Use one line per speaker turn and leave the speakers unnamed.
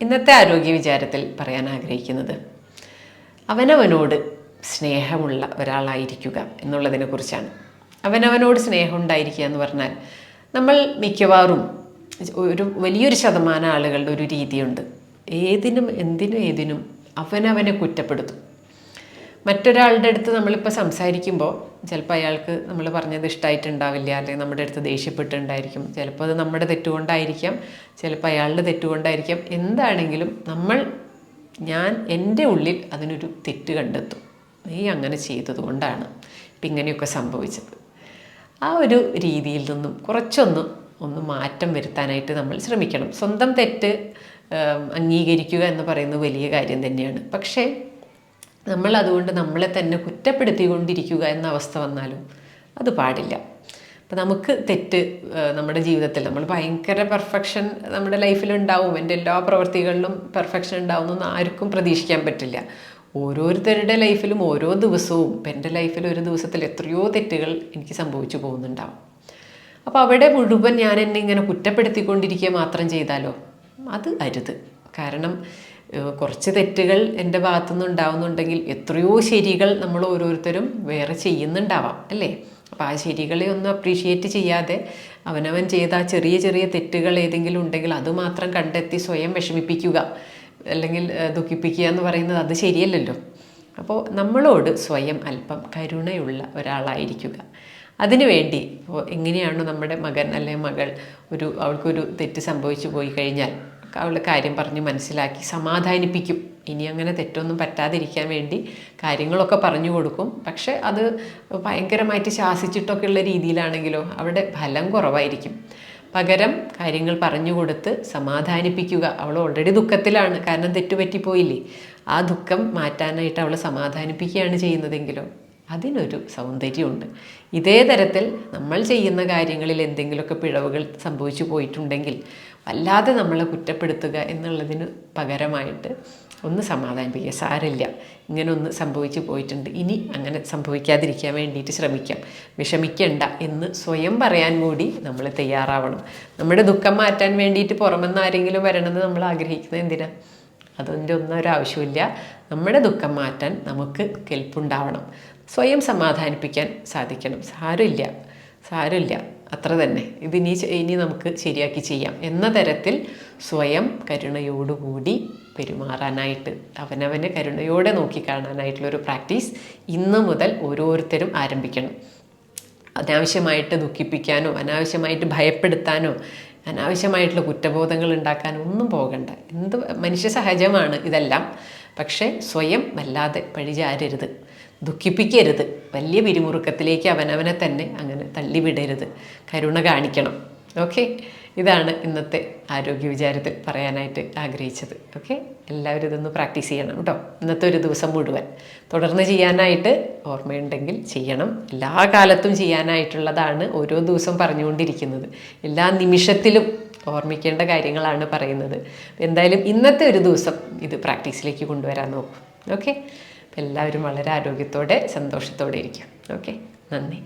ഇന്നത്തെ ആരോഗ്യ വിചാരത്തിൽ പറയാൻ ആഗ്രഹിക്കുന്നത് അവനവനോട് സ്നേഹമുള്ള ഒരാളായിരിക്കുക എന്നുള്ളതിനെ കുറിച്ചാണ്. അവനവനോട് സ്നേഹം ഉണ്ടായിരിക്കുക എന്ന് പറഞ്ഞാൽ നമ്മൾ മിക്കവാറും ഒരു വലിയൊരു ശതമാനം ആളുകളുടെ ഒരു രീതിയുണ്ട്. ഏതിനും എന്തിനും ഏതിനും അവനവനെ കുറ്റപ്പെടുത്തും. മറ്റൊരാളുടെ അടുത്ത് നമ്മളിപ്പോൾ സംസാരിക്കുമ്പോൾ ചിലപ്പോൾ അയാൾക്ക് നമ്മൾ പറഞ്ഞത് ഇഷ്ടമായിട്ടുണ്ടാവില്ല അല്ലെങ്കിൽ നമ്മുടെ അടുത്ത് ദേഷ്യപ്പെട്ടുണ്ടായിരിക്കും ചിലപ്പോൾ അത് നമ്മുടെ തെറ്റുകൊണ്ടായിരിക്കാം ചിലപ്പോൾ അയാളുടെ തെറ്റുകൊണ്ടായിരിക്കാം. എന്താണെങ്കിലും നമ്മൾ ഞാൻ എന്റെ ഉള്ളിൽ അതിനൊരു തെറ്റ് കണ്ടെത്തും. നീ അങ്ങനെ ചെയ്തതുകൊണ്ടാണ് ഇപ്പം ഇങ്ങനെയൊക്കെ സംഭവിച്ചത്. ആ ഒരു രീതിയിൽ നിന്നും കുറച്ചൊന്നും ഒന്ന് മാറ്റം വരുത്താനായിട്ട് നമ്മൾ ശ്രമിക്കണം. സ്വന്തം തെറ്റ് അംഗീകരിക്കുക എന്ന് പറയുന്നത് വലിയ കാര്യം തന്നെയാണ്. പക്ഷേ നമ്മൾ അതുകൊണ്ട് നമ്മളെ തന്നെ കുറ്റപ്പെടുത്തിക്കൊണ്ടിരിക്കുക എന്ന അവസ്ഥ വന്നാലും അത് പാടില്ല. അപ്പം നമുക്ക് തെറ്റ് നമ്മുടെ ജീവിതത്തിൽ നമ്മൾ ഭയങ്കര പെർഫെക്ഷൻ നമ്മുടെ ലൈഫിൽ ഉണ്ടാവും. എന്റെ എല്ലാ പ്രവൃത്തികളിലും പെർഫെക്ഷൻ ഉണ്ടാവുമെന്നൊന്നും ആർക്കും പ്രതീക്ഷിക്കാൻ പറ്റില്ല. ഓരോരുത്തരുടെ ലൈഫിലും ഓരോ ദിവസവും ഇപ്പം എന്റെ ലൈഫിൽ ഒരു ദിവസത്തിൽ എത്രയോ തെറ്റുകൾ എനിക്ക് സംഭവിച്ചു പോകുന്നുണ്ടാവും. അപ്പോൾ അവിടെ മുഴുവൻ ഞാൻ എന്നെ ഇങ്ങനെ കുറ്റപ്പെടുത്തിക്കൊണ്ടിരിക്കുക മാത്രം ചെയ്താലോ? അത് അരുത്. കാരണം കുറച്ച് തെറ്റുകൾ എന്റെ ഭാഗത്തുനിന്ന് ഉണ്ടാവുന്നുണ്ടെങ്കിൽ എത്രയോ ശരികൾ നമ്മൾ ഓരോരുത്തരും വേറെ ചെയ്യുന്നുണ്ടാവാം അല്ലേ? അപ്പോൾ ആ ശരികളെ ഒന്നും അപ്രീഷിയേറ്റ് ചെയ്യാതെ അവനവൻ ചെയ്ത ആ ചെറിയ ചെറിയ തെറ്റുകൾ ഏതെങ്കിലും ഉണ്ടെങ്കിൽ അതുമാത്രം കണ്ടെത്തി സ്വയം വിഷമിപ്പിക്കുക അല്ലെങ്കിൽ ദുഃഖിപ്പിക്കുക എന്ന് പറയുന്നത് അത് ശരിയല്ലല്ലോ. അപ്പോൾ നമ്മളോട് സ്വയം അല്പം കരുണയുള്ള ഒരാളായിരിക്കുക. അതിനുവേണ്ടി ഇപ്പോൾ എങ്ങനെയാണ് നമ്മുടെ മകൻ അല്ലെങ്കിൽ മകൾ ഒരു അവൾക്കൊരു തെറ്റ് സംഭവിച്ചു പോയി കഴിഞ്ഞാൽ അവളുടെ കാര്യം പറഞ്ഞ് മനസ്സിലാക്കി സമാധാനിപ്പിക്കും. ഇനി അങ്ങനെ തെറ്റൊന്നും പറ്റാതിരിക്കാൻ വേണ്ടി കാര്യങ്ങളൊക്കെ പറഞ്ഞു കൊടുക്കും. പക്ഷെ അത് ഭയങ്കരമായിട്ട് ശാസിച്ചിട്ടൊക്കെ ഉള്ള രീതിയിലാണെങ്കിലോ അവിടെ ഫലം കുറവായിരിക്കും. പകരം കാര്യങ്ങൾ പറഞ്ഞു കൊടുത്ത് സമാധാനിപ്പിക്കുക. അവൾ ഓൾറെഡി ദുഃഖത്തിലാണ്. കാരണം തെറ്റുപറ്റിപ്പോയില്ലേ? ആ ദുഃഖം മാറ്റാനായിട്ട് അവൾ സമാധാനിപ്പിക്കുകയാണ് ചെയ്യുന്നതെങ്കിലോ. അതിനൊരു സൗന്ദര്യമുണ്ട്. ഇതേ തരത്തിൽ നമ്മൾ ചെയ്യുന്ന കാര്യങ്ങളിൽ എന്തെങ്കിലുമൊക്കെ പിഴവുകൾ സംഭവിച്ചു പോയിട്ടുണ്ടെങ്കിൽ വല്ലാതെ നമ്മളെ കുറ്റപ്പെടുത്തുക എന്നുള്ളതിന് പകരമായിട്ട് ഒന്ന് സമാധാനിപ്പിക്കുക സാരില്ല ഇങ്ങനെ ഒന്ന് സംഭവിച്ചു പോയിട്ടുണ്ട്. ഇനി അങ്ങനെ സംഭവിക്കാതിരിക്കാൻ വേണ്ടിയിട്ട് ശ്രമിക്കാം. വിഷമിക്കണ്ട എന്ന് സ്വയം പറയാൻ കൂടി നമ്മൾ തയ്യാറാവണം. നമ്മുടെ ദുഃഖം മാറ്റാൻ വേണ്ടിയിട്ട് പുറമെന്ന് ആരെങ്കിലും വരണമെന്ന് നമ്മൾ ആഗ്രഹിക്കുന്നത് എന്തിനാ? അതിന്റെ ഒന്നും ഒരു ആവശ്യമില്ല നമ്മുടെ ദുഃഖം മാറ്റാൻ നമുക്ക് കെൽപ്പുണ്ടാവണം. സ്വയം സമാധാനിപ്പിക്കാൻ സാധിക്കണം. സാരമില്ല. സാരമില്ല. അത്ര തന്നെ. ഇതിനി ഇനി നമുക്ക് ശരിയാക്കി ചെയ്യാം. എന്ന തരത്തിൽ സ്വയം കരുണയോടുകൂടി പെരുമാറാനായിട്ട് അവനവനെ കരുണയോടെ നോക്കിക്കാണാനായിട്ടുള്ളൊരു പ്രാക്ടീസ് ഇന്ന് മുതൽ ഓരോരുത്തരും ആരംഭിക്കണം. അനാവശ്യമായിട്ട് ദുഃഖിപ്പിക്കാനോ അനാവശ്യമായിട്ട് ഭയപ്പെടുത്താനോ അനാവശ്യമായിട്ടുള്ള കുറ്റബോധങ്ങൾ ഉണ്ടാക്കാനോ ഒന്നും പോകണ്ട. എന്ത് മനുഷ്യ സഹജമാണ് ഇതെല്ലാം. പക്ഷേ സ്വയം വല്ലാതെ പഴിചാരരുത്. ദുഃഖിപ്പിക്കരുത്. വലിയ പിരിമുറുക്കത്തിലേക്ക് അവനവനെ തന്നെ അങ്ങനെ തള്ളിവിടരുത്. കരുണ കാണിക്കണം. ഓക്കെ? ഇതാണ് ഇന്നത്തെ ആരോഗ്യ വിചാരത്തിൽ പറയാനായിട്ട് ആഗ്രഹിച്ചത്. ഓക്കെ? എല്ലാവരും ഇതൊന്ന് പ്രാക്ടീസ് ചെയ്യണം കേട്ടോ. ഇന്നത്തെ ഒരു ദിവസം മുഴുവൻ. തുടർന്ന് ചെയ്യാനായിട്ട് ഓർമ്മയുണ്ടെങ്കിൽ ചെയ്യണം. എല്ലാ കാലത്തും ചെയ്യാനായിട്ടുള്ളതാണ് ഓരോ ദിവസം പറഞ്ഞുകൊണ്ടിരിക്കുന്നത്. എല്ലാ നിമിഷത്തിലും ഓർമ്മിക്കേണ്ട കാര്യങ്ങളാണ് പറയുന്നത്. എന്തായാലും ഇന്നത്തെ ഒരു ദിവസം ഇത് പ്രാക്ടീസിലേക്ക് കൊണ്ടുവരാൻ നോക്കും. ഓക്കെ? എല്ലാവരും വളരെ ആരോഗ്യത്തോടെ സന്തോഷത്തോടെ ഇരിക്കും. ഓക്കെ? നന്ദി.